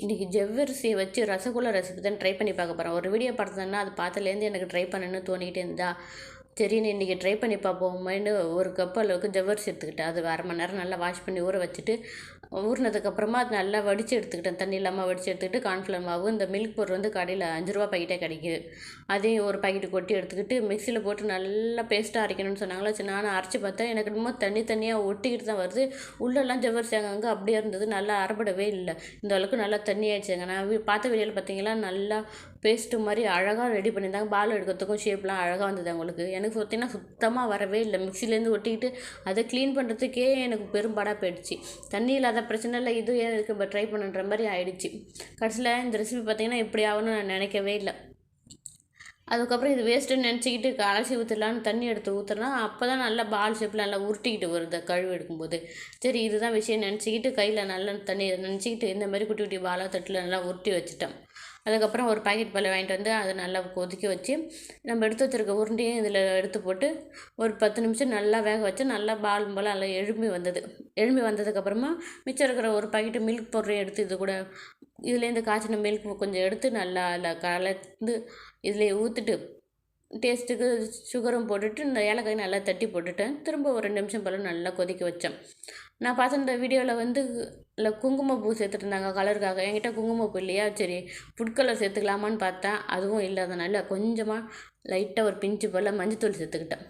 இன்றைக்கி ஜவ்வரிசியை வச்சு ரசகுல்லா ரெசிபி தான் ட்ரை பண்ணி பார்க்க போகிறேன் ஒரு வீடியோ பார்த்தேன்னா அது பார்த்துலேருந்து எனக்கு ட்ரை பண்ணணும்னு தோணிக்கிட்டே இருந்தா சரின்னு இன்றைக்கி ட்ரை பண்ணி பார்ப்போமேன்னு ஒரு கப் அளவுக்கு ஜவ்வரிசி எடுத்துக்கிட்டேன். அது அரை மணி நேரம் நல்லா வாஷ் பண்ணி ஊற வச்சுட்டு ஊறினதுக்கப்புறமா அது நல்லா வடித்து எடுத்துக்கிட்டேன். தண்ணி இல்லாமல் வடித்து எடுத்துக்கிட்டு கார்ன்ஃப்ளவர் மாவு இந்த மில்க் பவுடர் வந்து கடையில் அஞ்சு ரூபா பாக்கெட்டே கிடைக்குது. அதையும் ஒரு பாக்கெட்டு கொட்டி எடுத்துக்கிட்டு மிக்சியில் போட்டு நல்லா பேஸ்ட்டாக அரைக்கணும்னு சொன்னாங்களா? சரி நானும் அரைச்சி பார்த்தேன். எனக்கு என்னமோ தண்ணி தண்ணியாக ஒட்டிக்கிட்டு தான் வருது. உள்ளெல்லாம் ஜவ்வரிசி அங்கங்கே அப்படியே இருந்தது. நல்லா அரைப்படவே இல்லை. இந்த அளவுக்கு நல்லா தண்ணி ஆயிடுச்சுங்க. நான் பார்த்த வீடியோவில் பார்த்தீங்கன்னா நல்லா பேஸ்ட்டு மாதிரி அழகாக ரெடி பண்ணியிருந்தாங்க. பால் எடுக்கிறதுக்கும் ஷேப்லாம் அழகாக வந்தது அவங்களுக்கு. எனக்கு பார்த்தீங்கன்னா சுத்தமாக வரவே இல்லை. மிக்சிலேருந்து ஒட்டிக்கிட்டு அதை க்ளீன் பண்ணுறதுக்கே எனக்கு பெரும்பாடாக போயிடுச்சு. தண்ணி இல்லாத பிரச்சனை இல்லை. இது ஏன் இதுக்கு ட்ரை பண்ணுன்ற மாதிரி ஆயிடுச்சு. கடைசியில் இந்த ரெசிபி பார்த்தீங்கன்னா இப்படி ஆகும்னு நான் நினைக்கவே இல்லை. அதுக்கப்புறம் இது வேஸ்ட்டுன்னு நினச்சிக்கிட்டு அலசி ஊற்றலான்னு தண்ணி எடுத்து ஊற்றுனா அப்போ தான் நல்லா பால் ஷேப்பில் நல்லா உருட்டிக்கிட்டு வருது. கழுவு எடுக்கும்போது. சரி இதுதான் விஷயம். நினச்சிக்கிட்டு கையில் நல்லா தண்ணி நினச்சிக்கிட்டு இந்த மாதிரி குட்டி குட்டி பாலாக தட்டில் நல்லா உருட்டி வச்சுட்டேன். அதுக்கப்புறம் ஒரு பாக்கெட் பால் வாங்கிட்டு வந்து அதை நல்லா கொதிக்க வச்சு நம்ம எடுத்து வச்சிருக்க உருண்டையும் இதில் எடுத்து போட்டு ஒரு பத்து நிமிஷம் நல்லா வேக வச்சு நல்லா பால் போல் நல்லா எழும்பி வந்தது. எழும்பி வந்ததுக்கப்புறமா மிச்சம் இருக்கிற ஒரு பாக்கெட்டு மில்க் பவுடரையும் எடுத்து இது கூட இதுலேருந்து காய்ச்சின மில்க் கொஞ்சம் எடுத்து நல்லா அதில் கலந்து இதில் ஊற்றிட்டு டேஸ்ட்டுக்கு சுகரும் போட்டுட்டு இந்த ஏலக்காய் நல்லா தட்டி போட்டுட்டேன். திரும்ப ஒரு ரெண்டு நிமிஷம் போல் நல்லா கொதிக்க வச்சேன். நான் பார்த்த இந்த வீடியோவில் வந்து இல்லை குங்குமப்பூ சேர்த்துட்டு கலருக்காக. என்கிட்ட குங்குமப்பூ இல்லையா? சரி ஃபுட் கலர் சேர்த்துக்கலாமான்னு பார்த்தேன். அதுவும் இல்லாதனால கொஞ்சமாக லைட்டாக ஒரு பிஞ்சு போல் மஞ்சத்தூள் சேர்த்துக்கிட்டேன்.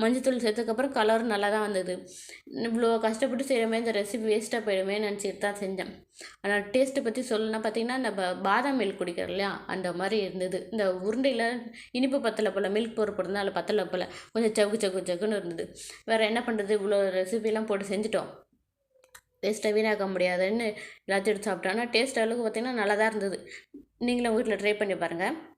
மஞ்சத்தூள் சேர்த்ததுக்கப்புறம் கலரும் நல்லா தான் வந்தது. இவ்வளோ கஷ்டப்பட்டு செய்கிறமே இந்த ரெசிபி வேஸ்ட்டாக போயிடுமே நினச்சிட்டு தான் செஞ்சேன். ஆனால் டேஸ்ட்டை பற்றி சொல்லணும்னா பார்த்தீங்கன்னா இந்த ப- பாதாம் மில்க் குடிக்கிறோம் இல்லையா? அந்த மாதிரி இருந்தது. இந்த உருண்டையில் இனிப்பு பத்தலை போல் மில்க் பவுடர் போட்டிருந்தா அதில் பத்தலை போல் கொஞ்சம் சவுக்கு சவுக்கு சவுக்குன்னு இருந்தது. வேறு என்ன பண்ணுறது இவ்வளோ ரெசிபிலாம் போட்டு செஞ்சுட்டோம். டேஸ்ட்டை வீணாக்க முடியாதுன்னு எல்லாத்தையும் எடுத்து சாப்பிட்டோம். ஆனால் டேஸ்ட் அளவுக்கு பார்த்தீங்கன்னா நல்லா தான் இருந்தது. நீங்களும் வீட்டில் ட்ரை பண்ணி பாருங்கள்